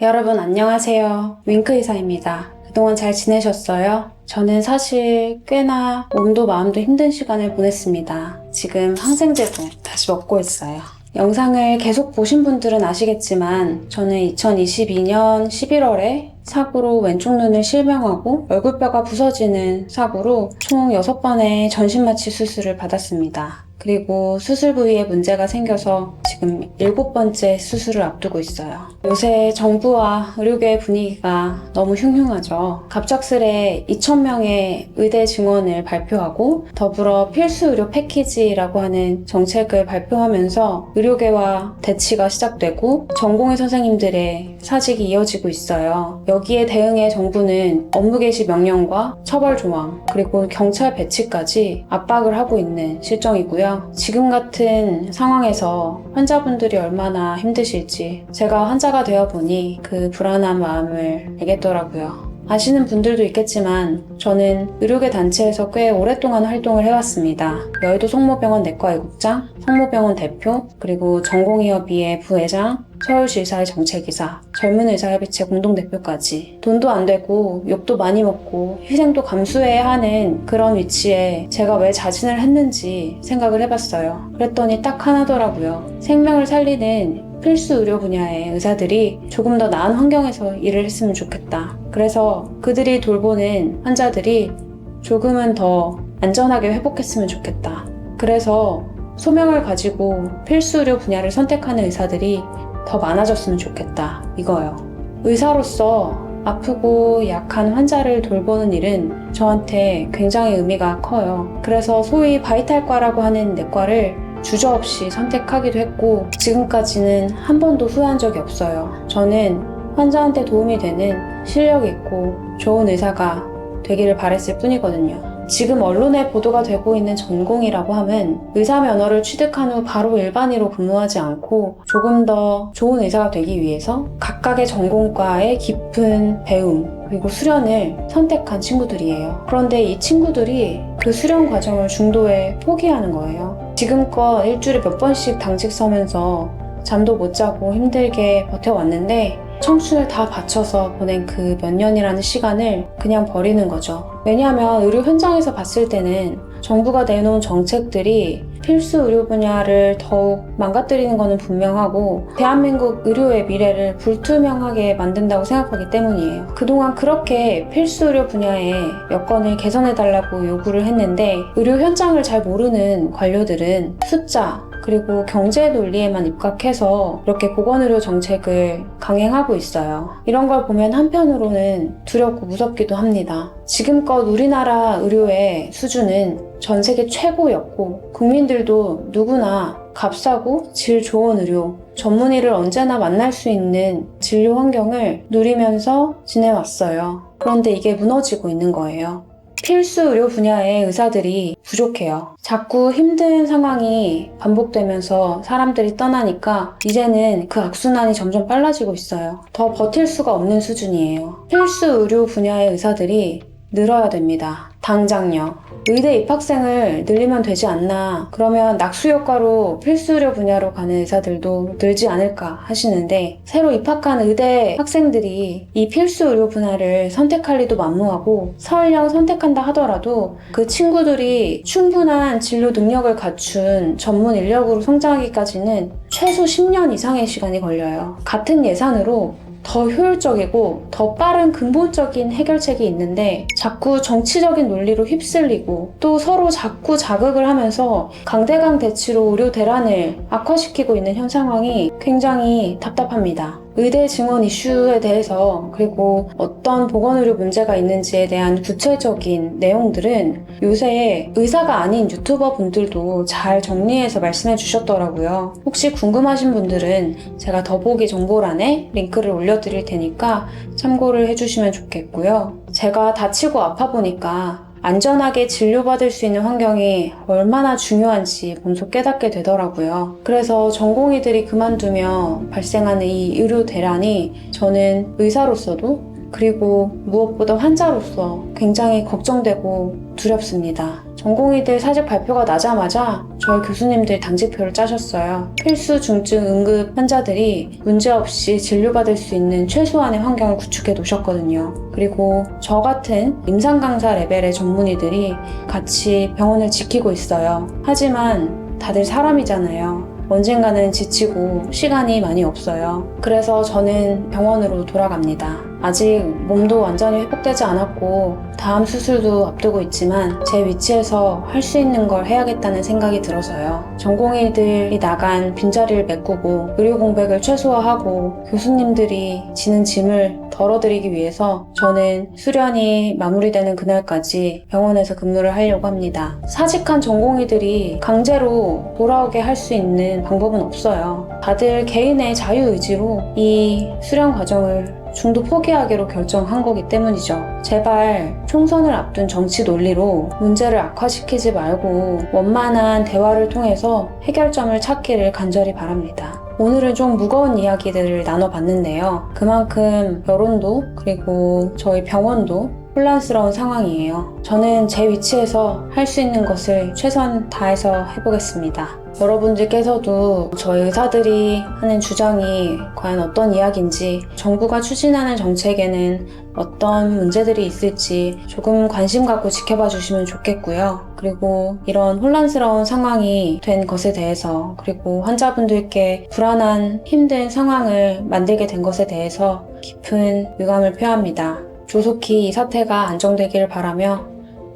여러분 안녕하세요. 윙크 의사입니다. 그동안 잘 지내셨어요? 저는 사실 꽤나 몸도 마음도 힘든 시간을 보냈습니다. 지금 항생제도 다시 먹고 있어요. 영상을 계속 보신 분들은 아시겠지만 저는 2022년 11월에 사고로 왼쪽 눈을 실명하고 얼굴뼈가 부서지는 사고로 총 6번의 전신마취 수술을 받았습니다. 그리고 수술 부위에 문제가 생겨서 지금 일곱 번째 수술을 앞두고 있어요. 요새 정부와 의료계 분위기가 너무 흉흉하죠. 갑작스레 2,000명의 의대 증원을 발표하고 더불어 필수 의료 패키지라고 하는 정책을 발표하면서 의료계와 대치가 시작되고 전공의 선생님들의 사직이 이어지고 있어요. 여기에 대응해 정부는 업무 개시 명령과 처벌 조항 그리고 경찰 배치까지 압박을 하고 있는 실정이고요. 지금 같은 상황에서 환자 분들이 얼마나 힘드실지 제가 환자가 되어 보니 그 불안한 마음을 알겠더라고요. 아시는 분들도 있겠지만 저는 의료계 단체에서 꽤 오랫동안 활동을 해왔습니다. 여의도 성모병원 내과 의국장, 성모병원 대표, 그리고 전공의협의회 부회장, 서울시의사의 정책이사, 젊은 의사협의체 공동대표까지 돈도 안 되고 욕도 많이 먹고 희생도 감수해야 하는 그런 위치에 제가 왜 자진을 했는지 생각을 해봤어요. 그랬더니 딱 하나더라고요. 생명을 살리는 필수 의료 분야의 의사들이 조금 더 나은 환경에서 일을 했으면 좋겠다. 그래서 그들이 돌보는 환자들이 조금은 더 안전하게 회복했으면 좋겠다. 그래서 소명을 가지고 필수 의료 분야를 선택하는 의사들이 더 많아졌으면 좋겠다. 이거요. 의사로서 아프고 약한 환자를 돌보는 일은 저한테 굉장히 의미가 커요. 그래서 소위 바이탈과라고 하는 내과를 주저없이 선택하기도 했고 지금까지는 한 번도 후회한 적이 없어요. 저는 환자한테 도움이 되는 실력 있고 좋은 의사가 되기를 바랬을 뿐이거든요. 지금 언론에 보도가 되고 있는 전공이라고 하면 의사 면허를 취득한 후 바로 일반의로 근무하지 않고 조금 더 좋은 의사가 되기 위해서 각각의 전공과의 깊은 배움 그리고 수련을 선택한 친구들이에요. 그런데 이 친구들이 그 수련 과정을 중도에 포기하는 거예요. 지금껏 일주일에 몇 번씩 당직 서면서 잠도 못 자고 힘들게 버텨왔는데 청춘을 다 바쳐서 보낸 그 몇 년이라는 시간을 그냥 버리는 거죠. 왜냐하면 의료 현장에서 봤을 때는 정부가 내놓은 정책들이 필수 의료 분야를 더욱 망가뜨리는 것은 분명하고 대한민국 의료의 미래를 불투명하게 만든다고 생각하기 때문이에요. 그동안 그렇게 필수 의료 분야의 여건을 개선해달라고 요구를 했는데 의료 현장을 잘 모르는 관료들은 숫자, 그리고 경제 논리에만 입각해서 이렇게 보건의료 정책을 강행하고 있어요. 이런 걸 보면 한편으로는 두렵고 무섭기도 합니다. 지금껏 우리나라 의료의 수준은 전 세계 최고였고 국민들도 누구나 값싸고 질 좋은 의료, 전문의를 언제나 만날 수 있는 진료 환경을 누리면서 지내왔어요. 그런데 이게 무너지고 있는 거예요. 필수 의료 분야의 의사들이 부족해요. 자꾸 힘든 상황이 반복되면서 사람들이 떠나니까 이제는 그 악순환이 점점 빨라지고 있어요. 더 버틸 수가 없는 수준이에요. 필수 의료 분야의 의사들이 늘어야 됩니다. 당장요. 의대 입학생을 늘리면 되지 않나. 그러면 낙수 효과로 필수 의료 분야로 가는 의사들도 늘지 않을까 하시는데 새로 입학한 의대 학생들이 이 필수 의료 분야를 선택할 리도 만무하고 설령 선택한다 하더라도 그 친구들이 충분한 진료 능력을 갖춘 전문 인력으로 성장하기까지는 최소 10년 이상의 시간이 걸려요. 같은 예산으로 더 효율적이고 더 빠른 근본적인 해결책이 있는데 자꾸 정치적인 논리로 휩쓸리고 또 서로 자꾸 자극을 하면서 강대강 대치로 의료 대란을 악화시키고 있는 현 상황이 굉장히 답답합니다. 의대 증원 이슈에 대해서 그리고 어떤 보건 의료 문제가 있는지에 대한 구체적인 내용들은 요새 의사가 아닌 유튜버 분들도 잘 정리해서 말씀해 주셨더라고요. 혹시 궁금하신 분들은 제가 더보기 정보란에 링크를 올려드릴 테니까 참고를 해주시면 좋겠고요. 제가 다치고 아파 보니까 안전하게 진료받을 수 있는 환경이 얼마나 중요한지 몸소 깨닫게 되더라고요. 그래서 전공의들이 그만두며 발생하는 이 의료 대란이 저는 의사로서도 그리고 무엇보다 환자로서 굉장히 걱정되고 두렵습니다. 전공의들 사직 발표가 나자마자 저희 교수님들 당직표를 짜셨어요. 필수 중증 응급 환자들이 문제없이 진료받을 수 있는 최소한의 환경을 구축해 놓으셨거든요. 그리고 저 같은 임상 강사 레벨의 전문의들이 같이 병원을 지키고 있어요. 하지만 다들 사람이잖아요. 언젠가는 지치고 시간이 많이 없어요. 그래서 저는 병원으로 돌아갑니다. 아직 몸도 완전히 회복되지 않았고 다음 수술도 앞두고 있지만 제 위치에서 할 수 있는 걸 해야겠다는 생각이 들어서요. 전공의들이 나간 빈자리를 메꾸고 의료 공백을 최소화하고 교수님들이 지는 짐을 덜어드리기 위해서 저는 수련이 마무리되는 그날까지 병원에서 근무를 하려고 합니다. 사직한 전공의들이 강제로 돌아오게 할 수 있는 방법은 없어요. 다들 개인의 자유의지로 이 수련 과정을 중도 포기하기로 결정한 거기 때문이죠. 제발 총선을 앞둔 정치 논리로 문제를 악화시키지 말고 원만한 대화를 통해서 해결점을 찾기를 간절히 바랍니다. 오늘은 좀 무거운 이야기들을 나눠봤는데요. 그만큼 여론도 그리고 저희 병원도 혼란스러운 상황이에요. 저는 제 위치에서 할 수 있는 것을 최선 다해서 해보겠습니다. 여러분들께서도 저희 의사들이 하는 주장이 과연 어떤 이야기인지, 정부가 추진하는 정책에는 어떤 문제들이 있을지 조금 관심 갖고 지켜봐 주시면 좋겠고요. 그리고 이런 혼란스러운 상황이 된 것에 대해서, 그리고 환자분들께 불안한 힘든 상황을 만들게 된 것에 대해서 깊은 유감을 표합니다. 조속히 이 사태가 안정되기를 바라며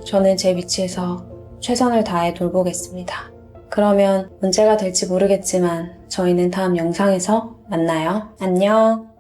저는 제 위치에서 최선을 다해 돌보겠습니다. 그러면 문제가 될지 모르겠지만 저희는 다음 영상에서 만나요. 안녕.